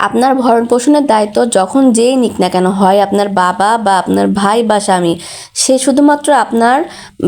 আপনার ভরণ পোষণের দায়িত্ব যখন যেই নিক না কেন, হয় আপনার বাবা বা আপনার ভাই বা স্বামী, সে শুধুমাত্র আপনার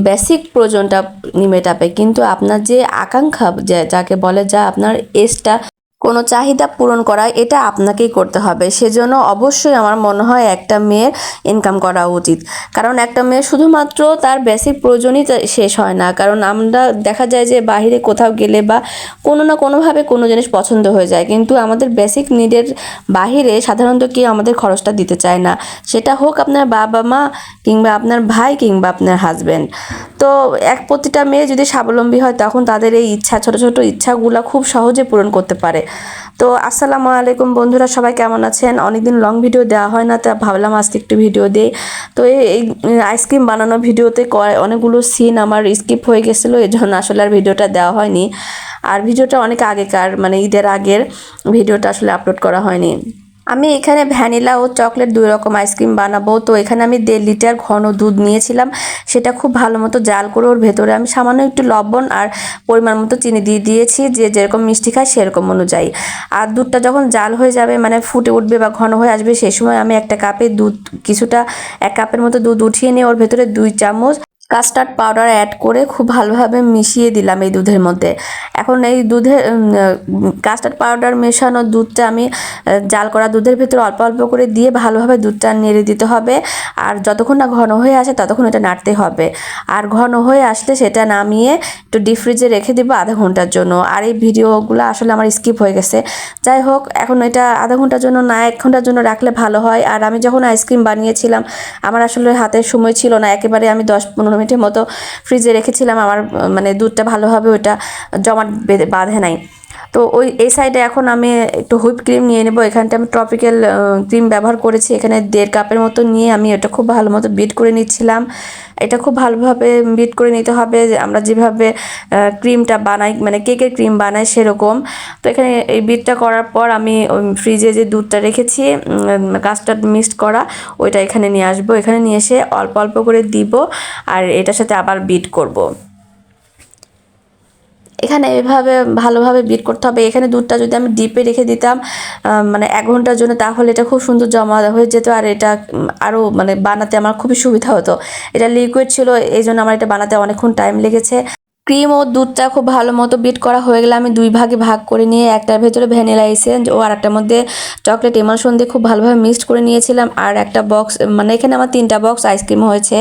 বেসিক প্রয়োজনটা নিমেটাবে। কিন্তু আপনার যে আকাঙ্ক্ষা যাকে বলে যা, আপনার এজটা কোনো চাহিদা পূরণ করা এটা আপনাকেই করতে হবে। সেজন্য অবশ্যই আমার মনে হয় একটা মেয়ের ইনকাম করা উচিত। কারণ একটা মেয়ে শুধুমাত্র তার বেসিক প্রয়োজনই শেষ হয় না। কারণ আমরা দেখা যায় যে বাইরে কোথাও গেলে বা কোনো না কোনোভাবে কোনো জিনিস পছন্দ হয়ে যায়। কিন্তু আমাদের বেসিক নিডের বাহিরে সাধারণত কেউ আমাদের খরচটা দিতে চায় না। সেটা হোক আপনার বাবা মা কিংবা আপনার ভাই কিংবা আপনার হাজব্যান্ড তো এক প্রতিটা মেয়ে যদি স্বাবলম্বী হয়, তখন তাদের এই ইচ্ছা, ছোট ছোট ইচ্ছাগুলো খুব সহজে পূরণ করতে পারে। তো আসসালামু আলাইকুম বন্ধুরা, সবাই কেমন আছেন? অনেকদিন লং ভিডিও দেওয়া হয় না, তা ভাবলাম আজকে একটু ভিডিও দিই। তো এই আইসক্রিম বানানো ভিডিওতে অনেকগুলো সিন আমার স্কিপ হয়ে গেছিল এই জন্য আসলে আর ভিডিওটা দেওয়া হয়নি। আর ভিডিওটা অনেক আগেকার মানে ঈদের আগের ভিডিওটা আসলে আপলোড করা হয়নি। আমি এখানে ভ্যানিলা ও চকলেট দুই রকম আইসক্রিম বানাবো। তো এখানে আমি দেড় লিটার ঘন দুধ নিয়েছিলাম। সেটা খুব ভালো মতো জাল করে ওর ভেতরে আমি সামান্য একটু লবণ আর পরিমাণ মতো চিনি দিয়ে দিয়েছি। যে যেরকম মিষ্টি খায় সেরকম অনুযায়ী। আর দুধটা যখন জাল হয়ে যাবে মানে ফুটে উঠবে বা ঘন হয়ে আসবে সেই সময় আমি একটা কাপে দুধ, কিছুটা এক কাপের মতো দুধ উঠিয়ে নিয়ে ওর ভেতরে দুই চামচ কাস্টার্ড পাউডার অ্যাড করে খুব ভালোভাবে মিশিয়ে দিলাম এই দুধের মধ্যে। এখন এই দুধে কাস্টার্ড পাউডার মেশানো দুধটা আমি জাল করা দুধের ভিতরে অল্প অল্প করে দিয়ে ভালোভাবে দুধটা নেড়ে দিতে হবে। আর যতক্ষণ না ঘন হয়ে আসে ততক্ষণ এটা নাড়তে হবে। আর ঘন হয়ে আসলে সেটা নামিয়ে একটু ডিপ ফ্রিজে রেখে দিব আধা ঘণ্টার জন্য। আর এই ভিডিওগুলো আসলে আমার স্কিপ হয়ে গেছে। যাই হোক, এখন এটা আধা ঘণ্টার জন্য না, এক ঘণ্টার জন্য রাখলে ভালো হয়। আর আমি যখন আইসক্রিম বানিয়েছিলাম, আমার আসলে হাতে সময় ছিল না। একেবারে আমি দশ পনেরো মিনিটের মতো ফ্রিজে রেখেছিলাম আমার মানে দুধটা ভালোভাবে ওটা জমাট বেঁধে বাঁধে নাই। তো ওই, এই সাইডে এখন আমি একটু হুইপ ক্রিম নিয়ে নেব। এখানটা আমি ট্রপিক্যাল ক্রিম ব্যবহার করেছি। এখানে দেড় কাপের মতো নিয়ে আমি এটা খুব ভালো মতো বিট করে নিচ্ছিলাম। এটা খুব ভালোভাবে বিট করে নিতে হবে। আমরা যেভাবে ক্রিমটা বানাই মানে কেকের ক্রিম বানাই সেরকম। তো এখানে এই বিটটা করার পর আমি ফ্রিজে যে দুধটা রেখেছি কাস্টার্ড মিক্সড করা, ওইটা এখানে নিয়ে আসব। এখানে নিয়ে এসে অল্প অল্প করে দিব, আর এটার সাথে আবার বিট করব। এখানে এভাবে ভালোভাবে বিট করতে হবে। এখানে দুধটা যদি আমি ডিপে রেখে দিতাম মানে এক ঘণ্টার জন্য, তাহলে এটা খুব সুন্দর জমা হয়ে যেত আর এটা আরও মানে বানাতে আমার খুবই সুবিধা হতো। এটা লিকুইড ছিল এই জন্য আমার এটা বানাতে অনেকক্ষণ টাইম লেগেছে। ক্রিম ও দুধটা খুব ভালো মতো বিট করা হয়ে গেলে আমি দুই ভাগে ভাগ করে নিয়ে, একটার ভেতরে ভ্যানিলা এসেন্স ও আর একটার মধ্যে চকলেট এমালশন দিয়ে খুব ভালোভাবে মিক্সড করে নিয়েছিলাম। আর একটা বক্স মানে এখানে আমার তিনটা বক্স আইসক্রিম হয়েছে।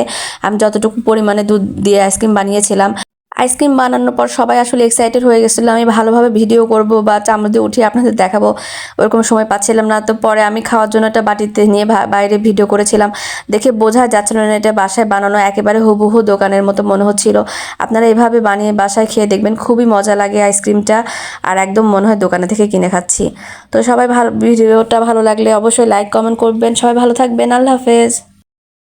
আমি যতটুকু পরিমাণে দুধ দিয়ে আইসক্রিম বানিয়েছিলাম। আইসক্রিম বানানোর পর সবাই আসলে এক্সাইটেড হয়ে গেছিল, আমি ভালোভাবে ভিডিও করব বা চামচ দিয়ে উঠিয়ে আপনাদের দেখাবো। ওরকম সময় পাচ্ছিলাম না, তো পরে আমি খাওয়ার জন্য একটা বাটিতে নিয়ে বাইরে ভিডিও করেছিলাম। দেখে বোঝা যাচ্ছিল না এটা বাসায় বানানো একেবারে হুবহু দোকানের মতো মনে হচ্ছিল। আপনারা এভাবে বানিয়ে বাসায় খেয়ে দেখবেন, খুবই মজা লাগে আইসক্রিমটা আর একদম মনে হয় দোকানে থেকে কিনে খাচ্ছি। তো সবাই ভালো, ভিডিওটা ভালো লাগলে অবশ্যই লাইক কমেন্ট করবেন। সবাই ভালো থাকবেন, আল্লাহ হাফেজ।